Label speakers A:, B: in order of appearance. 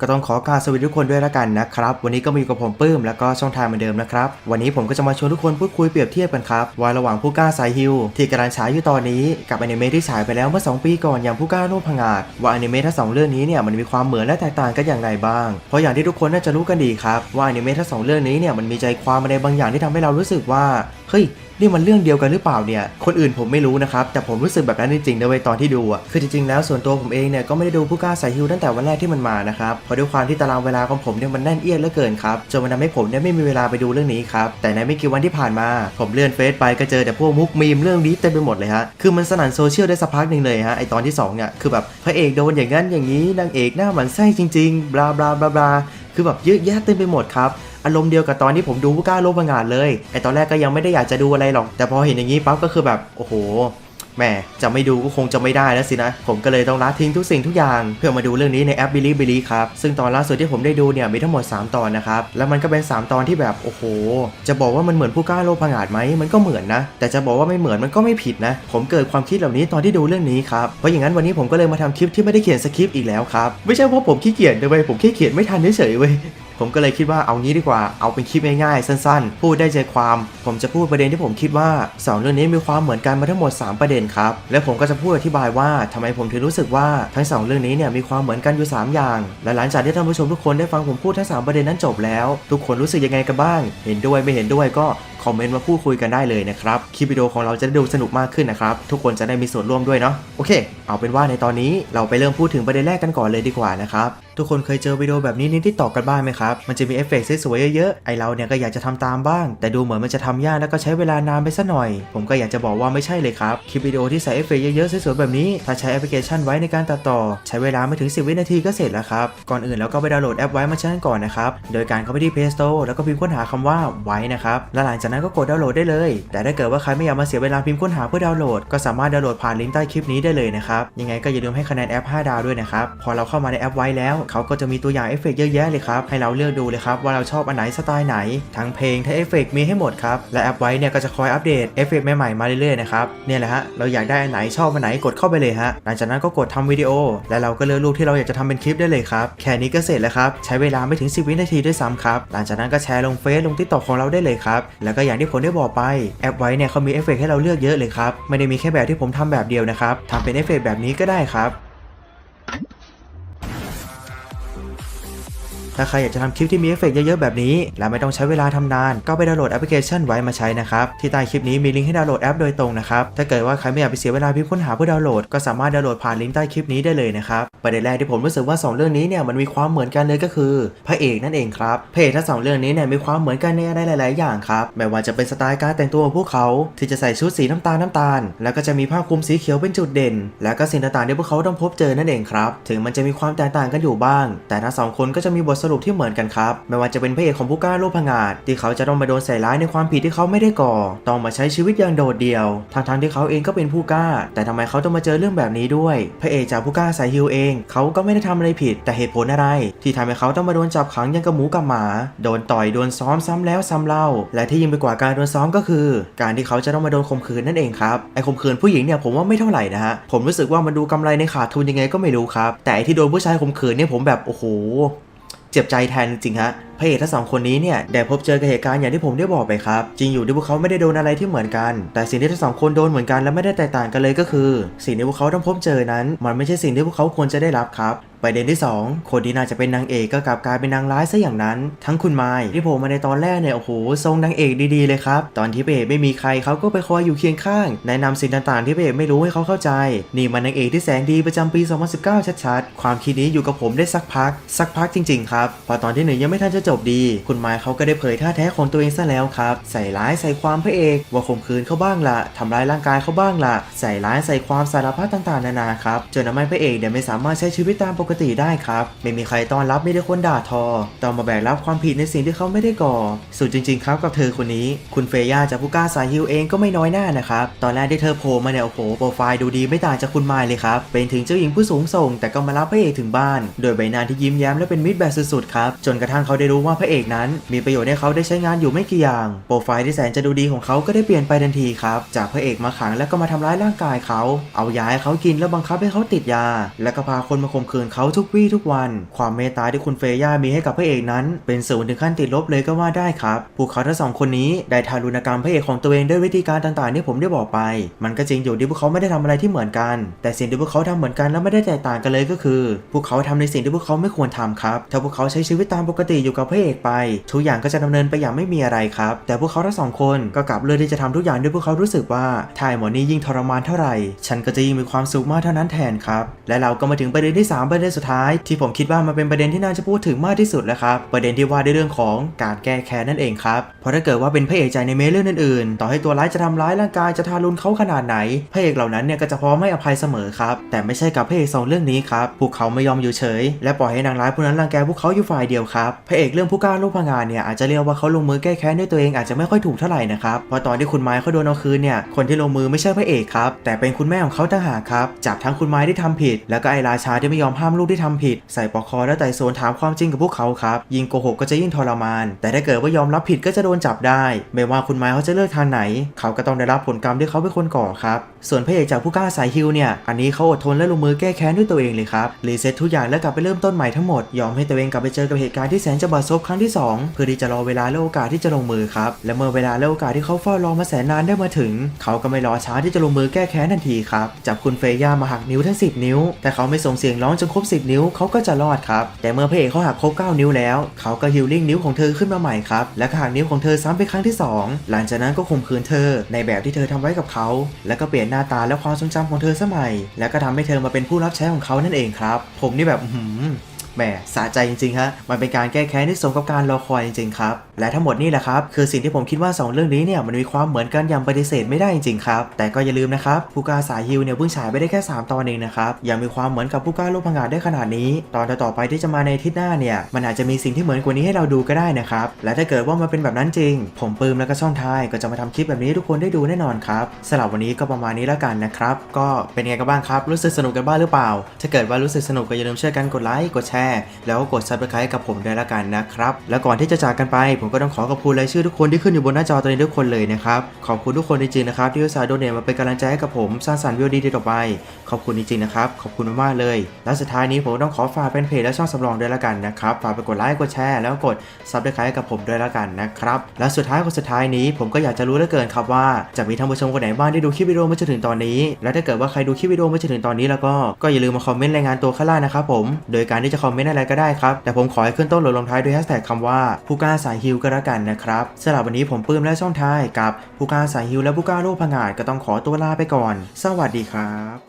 A: ก็ต้องขอกรารสวัสดีทุกคนด้วยละกันนะครับ วันนี้ก็มีกับผมปื้มแล้วก็ช่องทางเหมือนเดิมนะครับ วันนี้ผมก็จะมาชวนทุกคนพูดคุยเปรียบเทียบกันครับ ว่าระหว่างผู้กล้าสายฮิวที่กำลังฉายอยู่ตอนนี้กับอนิเมะที่ฉายไปแล้วเมื่อ 2 ปีก่อนอย่างผู้กล้าโลกผงาดว่าอนิเมะทั้งสองเรื่องนี้เนี่ยมันมีความเหมือนและแตกต่างกันอย่างไรบ้าง เพราะอย่างที่ทุกคนน่าจะรู้กันดีครับว่าอนิเมะทั้งสองเรื่องนี้เนี่ยมันมีใจความอะไรบางอย่างที่ทำให้เรารู้สึกว่าเฮ้ย นี่มันเรื่องเดียวกันหรือเปล่าเนี่ย คนอื่นผมไม่รู้นะครับ แต่ผมรู้สึกแบบนั้นจริงๆนะเว้ยตอนที่ดูอะ คือจริงๆแล้วส่วนตัวผมเองเนี่ยก็ไม่ได้ดูผู้กล้าสายฮิวตั้งแต่วันแรกที่มันมานะครับ เพราะด้วยความที่ตารางเวลาของผมเนี่ยมันแน่นเอียดเหลือเกินครับ จนมันทำให้ผมเนี่ยไม่มีเวลาไปดูเรื่องนี้ครับ แต่ในไม่กี่วันที่ผ่านมา ผมเลื่อนเฟซไปก็เจอแต่พวกมุกมีมเรื่องนี้เต็มไปหมดเลยฮะ คือมันสนั่นโซเชียลได้สักพักหนึ่งเลยฮะ ไอตอนที่สองเนี่ย คือแบบพระเอกโดนอย่างนั้นอย่างนี้ นางเอกหน้าหมันไส้จริง ๆ บลาบลาบลาบลาคือแบบเยอะแยะเต็มไปหมดครับ อารมณ์เดียวกับตอนที่ผมดูผู้กล้าโลบังอาจเลยไอตอนแรกก็ยังไม่ได้อยากจะดูอะไรหรอก แต่พอเห็นอย่างนี้ปั๊บก็คือแบบโอ้โหแหมจะไม่ดูก็คงจะไม่ได้แล้วสินะ ผมก็เลยต้องละทิ้งทุกสิ่งทุกอย่าง เพื่อมาดูเรื่องนี้ในแอปบิลิบิลิครับ ซึ่งตอนล่าสุดที่ผมได้ดูเนี่ยมีทั้งหมด 3 ตอนนะครับ แล้วมันก็เป็น 3 ตอนที่แบบโอ้โห จะบอกว่ามันเหมือนผู้กล้าโลกผงาดไหมมันก็เหมือนนะ แต่จะบอกว่าไม่เหมือนมันก็ไม่ผิดนะ ผมเกิดความคิดเหล่านี้ตอนที่ดูเรื่องนี้ครับ เพราะอย่างนั้นวันนี้ผมก็เลยมาทำคลิปที่ไม่ได้เขียนสคริปต์อีกแล้วครับ ไม่ใช่เพราะผมขี้เกียจเว้ยผมแค่เขียนไม่ทันเฉยๆเว้ย ผมก็เลยคิดว่าเอางี้ดีกว่าเอาเป็นคลิปง่ายๆ สั้นๆ พูดได้ใจความ ผมจะพูดประเด็นที่ผมคิดว่าสองเรื่องนี้มีความเหมือนกันมาทั้งหมด 3 ประเด็นครับ และผมก็จะพูดอธิบายว่าทำไมผมถึงรู้สึกว่าทั้งสองเรื่องนี้เนี่ยมีความเหมือนกันอยู่ 3 อย่าง และหลังจากที่ท่านผู้ชมทุกคนได้ฟังผมพูดทั้ง 3 ประเด็นนั้นจบแล้ว ทุกคนรู้สึกยังไงกันบ้าง เห็นด้วยไม่เห็นด้วยก็ อมเมนต์มาพูดคุยกันได้เลยนะครับคลิปวิดีโอของเราจะได้ดูสนุกมากขึ้นนะครับทุกคนจะได้มีส่วนร่วมด้วยเนาะโอเค เอาเป็นว่าในตอนนี้เราไปเริ่มพูดถึงประเด็นแรกกันก่อนเลยดีกว่านะครับทุกคนเคยเจอวิดีโอแบบนี้ในที่ตอกกันบ้างไหมครับมันจะมีเอฟเฟกต์สวยๆเยอะๆไอเราเนี่ยก็อยากจะทำตามบ้าง แต่ดูเหมือนมันจะทำยากแล้วก็ใช้เวลานานไปสัหน่อย ผมก็อยากจะบอกว่าไม่ใช่เลยครับคลิปวิดีโอที่ใส่เอฟเฟกต์เยอะๆสวยๆแบบนี้ถ้าใช้แอปพลิเคชันไว้ในการตัดต่อ ใช้เวลาไม่ถึง 10 วินาทีก็เสร็จแล้วครับก่อนอื่นเราก็ไปดาวน์โหลดแอปไว้มาใช้กันก่อนนะครับโดยการเข้าไปที่ Play Store แล้วก็พิมพ์ค้นหาคำว่าไว้นะครับและหลังจากนั้นก็กดดาวน์โหลดได้เลย แต่ถ้าเกิดว่าใครไม่อยากมาเสียเวลาพิมพ์ค้นหาเพื่อดาวน์โหลด ก็สามารถดาวน์โหลดผ่านลิงก์ใต้คลิปนี้ได้เลยนะครับ ยังไงก็อย่าลืมให้คะแนนแอป 5 ดาวด้วยนะครับ พอเราเข้ามาในแอปไว้แล้ว เขาก็จะมีตัวอย่างเอฟเฟกต์เยอะแยะเลยครับ ให้เราเลือกดูเลยครับว่าเราชอบอันไหนสไตล์ไหน ทั้งเพลงทั้งเอฟเฟกต์มีให้หมดครับ และแอปไว้เนี่ยก็จะคอยอัปเดตเอฟเฟกต์ใหม่ๆมาเรื่อยๆนะครับ เนี่ยแหละฮะ เราอยากได้อันไหนชอบอันไหนกดเข้าไปเลยฮะ หลังจากนั้นก็กดทำวิดีโอ และเราก็เลือกรูปที่เราอยากจะทำเป็นคลิปได้เลยครับ แค่นี้ก็เสร็จแล้วครับ ใช้เวลาไม่ถึง 10 วินาทีด้วยซ้ำครับ หลังจากนั้นก็แชร์ลงเฟซลงทิกตอกของเราได้เลยครับ แล้วก็อย่างที่ผมได้บอกไปแอปไว้เนี่ยเขามีเอฟเฟกต์ให้เราเลือกเยอะเลยครับไม่ได้มีแค่แบบที่ผมทำแบบเดียวนะครับทำเป็นเอฟเฟกต์แบบนี้ก็ได้ครับ ถ้าใครอยากจะทำคลิปที่มีเอฟเฟกต์เยอะๆแบบนี้ และไม่ต้องใช้เวลาทำนาน ก็ไปดาวน์โหลดแอปพลิเคชันไว้มาใช้นะครับ ที่ใต้คลิปนี้มีลิงก์ให้ดาวน์โหลดแอปโดยตรงนะครับ ถ้าเกิดว่าใครไม่อยากไปเสียเวลาพิมพ์ค้นหาเพื่อดาวน์โหลด ก็สามารถดาวน์โหลดผ่านลิงก์ใต้คลิปนี้ได้เลยนะครับ ประเด็นแรกที่ผมรู้สึกว่า 2 เรื่องนี้เนี่ยมันมีความเหมือนกันเลยก็คือพระเอกนั่นเองครับพระเอกทั้งสองเรื่องนี้เนี่ยมีความเหมือนกันในอะไรหลาย ๆ อย่างครับ ไม่ว่าจะเป็นสไตล์การแต่งตัวของพวกเขา ที่จะใส่ชุดสีน้ำตาลน้ำตาล แล้วก็จะมีผ้าคลุมสีเขียวเป็นจุดเด่น แล้วก็สิ่งต่างๆที่พวกเขาต้องพบเจอนั่นเองครับ ถึงมันจะมีความแตกต่างกันอยู่บ้าง แต่ทั้งสองคนก็จะมีบทสรุปที่เหมือนกันครับ ไม่ว่าจะเป็นพระเอกของผู้กล้าโลกผงาดที่เขาจะต้องมาโดนใส่ร้ายในความผิดที่เขาไม่ได้ก่อ ต้องมาใช้ชีวิตอย่างโดดเดี่ยวทั้งๆที่เขาเองก็เป็นผู้กล้า แต่ทำไมเขาต้องมาเจอเรื่องแบบนี้ด้วย พระเอกจากผู้กล้าสายฮิวเอง เขาก็ไม่ได้ทำอะไรผิด แต่เหตุผลอะไร ที่ทำให้เขาต้องมาโดนจับขังยังกับหมูกับหมา โดนต่อยโดนซ้อมซ้ำแล้วซ้ำเล่า และที่ยิ่งไปกว่าการโดนซ้อมก็คือ การที่เขาจะต้องมาโดนข่มขืนนั่นเองครับไอ้ข่มขืนผู้หญิงเนี่ยผมว่าไม่เท่าไหร่นะฮะผมรู้สึกว่ามันดูกำไรในขาดทุนยังไงก็ไม่รู้ครับแต่ที่โดนผู้ชายข่มขืนเนี่ยผมแบบโอ้โห เจ็บใจแทนจริงๆฮะพระเอกทั้งสองคนนี้เนี่ยได้พบเจอกับเหตุการณ์อย่างที่ผมได้บอกไปครับ จริงอยู่ที่พวกเขาไม่ได้โดนอะไรที่เหมือนกัน แต่สิ่งที่ทั้งสองคนโดนเหมือนกันและไม่ได้แตกต่างกันเลยก็คือ สิ่งที่พวกเขาต้องพบเจอนั้น มันไม่ใช่สิ่งที่พวกเขาควรจะได้รับครับ ประเด็นที่ 2 คนที่น่าจะเป็นนางเอกก็กลับกลายเป็นนางร้ายซะอย่างนั้น ทั้งคุณไม้ที่โผล่มาในตอนแรกเนี่ยโอ้โหทรงนางเอกดีๆเลยครับ ตอนที่พระเอกไม่มีใครเขาก็ไปคอยอยู่เคียงข้าง แนะนำสิ่งต่างๆ ที่พระเอกไม่รู้ให้เขาเข้าใจ นี่มันนางเอกที่แสนดีประจำปี 2019 ชัดๆ ความคิดนี้อยู่กับผมได้สักพัก สักพักจริงๆครับพอตอนที่หนึ่งยังไม่ทันจะจบดี คุณไม้เขาก็ได้เผยท่าแท้ของตัวเองซะแล้วครับ ใส่ร้ายใส่ความพระเอกว่าข่มขืนเขาบ้างละทำร้ายร่างกายเขาบ้างละใส่ร้ายใส่ความสารพัดต่างๆ นานาครับจนทำให้พระเอกเนี่ยไม่สามารถใช้ชีวิตตามปกกติได้ครับ ไม่มีใครต้อนรับไม่ได้คนด่าทอ ต้องมาแบกรับความผิดในสิ่งที่เขาไม่ได้ก่อ สุดจริง ๆ ครับกับเธอคนนี้ คุณเฟย่าจากผู้กล้าสายฮิวเองก็ไม่น้อยหน้านะครับ ตอนแรกที่เธอโผล่มาเนี่ยโอ้โหโปรไฟล์ดูดีไม่ต่างจากคุณไมล์เลยครับ เป็นถึงเจ้าหญิงผู้สูงส่ง แต่ก็มารับพระเอกถึงบ้าน โดยใบหน้าที่ยิ้มแย้มและเป็นมิตรแบบสุดๆครับจนกระทั่งเขาได้รู้ว่าพระเอกนั้น มีประโยชน์ให้เขาได้ใช้งานอยู่ไม่กี่อย่าง โปรไฟล์ที่แสนจะดูดีของเขาก็ได้เปลี่ยนไปทันทีครับจากพระเอกมาขังแล้วก็มาทำร้ายร่างกายเขา เอายาให้เขากินแล้วบังคับให้เขาติดยา แล้วก็พาคนมาข่มขืนเขาเขาทุกวี่ทุกวัน ความเมตตาที่คุณเฟย่ามีให้กับพระเอกนั้น เป็นศูนย์ถึงขั้นติดลบเลยก็ว่าได้ครับพวกเขาทั้งสองคนนี้ได้ทารุณกรรมพระเอกของตัวเองด้วยวิธีการต่างๆที่ผมได้บอกไป มันก็จริงอยู่ที่พวกเขาไม่ได้ทำอะไรที่เหมือนกัน แต่สิ่งที่พวกเขาทำเหมือนกันแล้วไม่ได้แตกต่างกันเลยก็คือ พวกเขาทำในสิ่งที่พวกเขาไม่ควรทำครับถ้าพวกเขาใช้ชีวิตตามปกติอยู่กับพระเอกไป ทุกอย่างก็จะดำเนินไปอย่างไม่มีอะไรครับ แต่พวกเขาทั้งสองคนก็กลับเลือกที่จะทำทุกอย่างด้วยพวกเขารู้สึกว่าถ้าไอ้หมอนี่ยิ่งทรมานเท่าไหร่ ฉันก็จะยิ่งมีความสุขมากเท่านั้นแทนครับและเราก็มาถึงประเด็นที่3ประเด็นสุดท้าย ที่ผมคิดว่ามันเป็นประเด็นที่น่าจะพูดถึงมากที่สุดแล้วครับประเด็นที่ว่าด้วยเรื่องของการแก้แค้นนั่นเองครับเพราะถ้าเกิดว่าเป็นพระเอกใจในเมเรื่องอื่นๆ ต่อให้ตัวร้ายจะทำร้ายร่างกายจะทารุณเขาขนาดไหนพระเอกเหล่านั้นเนี่ยก็จะพร้อมให้อภัยเสมอครับแต่ไม่ใช่กับพระเอกสองเรื่องนี้ครับพวกเขาไม่ยอมอยู่เฉย และปล่อยให้นางร้ายผู้นั้นรังแกพวกเขาอยู่ฝ่ายเดียวครับพระเอกเรื่องผู้กล้าลูกพงงานเนี่ยอาจจะเรียกว่าเขาลงมือแก้แค้นด้วยตัวเองอาจจะไม่ค่อยถูกเท่าไหร่นะครับเพราะตอนที่คุณไม้เขาโดนเอาคืนเนี่ยคนที่ลงมือไม่ใช่พระเอกครับแต่เป็นคุณแม่ของเขาต่างหากครับจับทั้งคุณไม้ที่ทำผิด แล้วก็ไอราชาที่ไม่ยอมห้ามลูกที่ทำผิด ใส่ปลอกคอและไต่สวนถามความจริงกับพวกเขาครับยิ่งโกหกก็จะยิ่งทรมาน แต่ถ้าเกิดว่ายอมรับผิดก็จะโดนจับได้ ไม่ว่าคุณไม้เขาจะเลือกทางไหน เขาก็ต้องได้รับผลกรรมที่เขาเป็นคนก่อครับส่วนพระเอกจากผู้กล้าสายฮิวเนี่ยอันนี้เขาอดทนและลงมือแก้แค้นด้วยตัวเองเลยครับรีเซ็ตทุกอย่างแล้วกลับไปเริ่มต้นใหม่ทั้งหมดยอมให้ตัวเองกลับไปเจอกับเหตุการณ์ที่แสนจะบาดซบครั้งที่สองเพื่อที่จะรอเวลาและโอกาสที่จะลงมือครับและเมื่อเวลาและโอกาสที่เขาเฝ้ารอมาแสนนานได้มาถึง เขาก็ไม่รอช้าที่จะลงมือแก้แค้นทันทีครับจับคุณเฟย่ามาหักนิ้วทั้ง 10 นิ้ว แต่เขาไม่ส่งเสียงร้องจนครบ10 นิ้วเขาก็จะรอดครับ แต่เมื่อพระเอกเขาหักครบ 9 นิ้วแล้ว เขาก็ฮิลลิ่งนิ้วของเธอขึ้นมาใหม่ครับ และก็หักนิ้วของเธอซ้ำเป็นครั้งที่ 2 หลังจากนั้นก็ข่มขืนเธอ ในแบบที่เธอทำไว้กับเขา แล้วก็เปลี่ยนหน้าตาและความทรงจำของเธอสมัย แล้วก็ทำให้เธอมาเป็นผู้รับใช้ของเขานั่นเองครับ ผมนี่แบบอื้อหือ แหมสะใจจริงๆฮะมันเป็นการแก้แค้นที่สมกับการรอคอยจริงๆครับและทั้งหมดนี่แหละครับคือสิ่งที่ผมคิดว่า 2 เรื่องนี้เนี่ยมันมีความเหมือนกันอย่างปฏิเสธไม่ได้จริงๆครับแต่ก็อย่าลืมนะครับผู้กล้าสายฮิวเนี่ยเพิ่งฉายไปได้แค่ 3 ตอนเองนะครับยังมีความเหมือนกับผู้กล้าโลกพังงาดได้ขนาดนี้ ตอนต่อไปที่จะมาในอาทิตย์หน้าเนี่ยมันอาจจะมีสิ่งที่เหมือนกว่านี้ให้เราดูก็ได้นะครับและถ้าเกิดว่ามันเป็นแบบนั้นจริง ผมปืมแล้วก็ช่องทายก็จะมาทำคลิปแบบนี้ให้ทุกคนได้ดูแน่นอนครับสำหรับวันนี้ก็ประมาณนี้แล้วกันนะครับก็เป็นไงกันบ้างครับรู้สึกสนุกกันบ้างหรือเปล่า ถ้าเกิดว่ารู้สึกสนุกก็อย่าลืมช่วยกันกดไลค์กดแชร์แล้วก็กด subscribe กับผมด้วยละกันนะครับ แล้วก่อนที่จะจากกันไป ผมก็ต้องขอขอบคุณรายชื่อทุกคนที่ขึ้นอยู่บนหน้าจอตอนนี้ทุกคนเลยนะครับขอบคุณทุกคนจริงๆนะครับที่อุตส่าห์โดเนทมาเป็นกำลังใจให้กับผมสร้างสรรค์วิดีโอดีต่อไป ขอบคุณจริงๆนะครับขอบคุณมากๆเลย แล้วสุดท้ายนี้ผมต้องขอฝากเป็นเพจและช่องสำรองด้วยละกันนะครับฝากไปกดไลค์กดแชร์แล้วกด subscribe กับผมด้วยละกันนะครับและสุดท้ายคนสุดท้ายนี้ผมก็อยากจะรู้เหลือเกินครับว่าจะมีท่านผู้ชมคนไหนบ้างที่ดูคลิปวิดีโอมาจนถึงตอนนี้ และถ้าเกิดว่าใครดูคลิปวิดีโอมาจนถึงตอนนี้แล้วก็ก็อย่าลืมมาคอมเมนต์รายงานตัวข้างล่างนะครับผม โดยการที่จะคอมเมนต์อะไรก็ได้ครับ แต่ผมขอให้ขึ้นต้นหรือลงท้ายด้วยแฮชแท็กคำว่าผู้กล้าสายฮิวก็แล้วกันนะครับสำหรับวันนี้ผมปื้มและช่องท้ายกับผู้กล้าสายฮิวและผู้กล้าโลกผงาดก็ต้องขอตัวลาไปก่อน สวัสดีครับ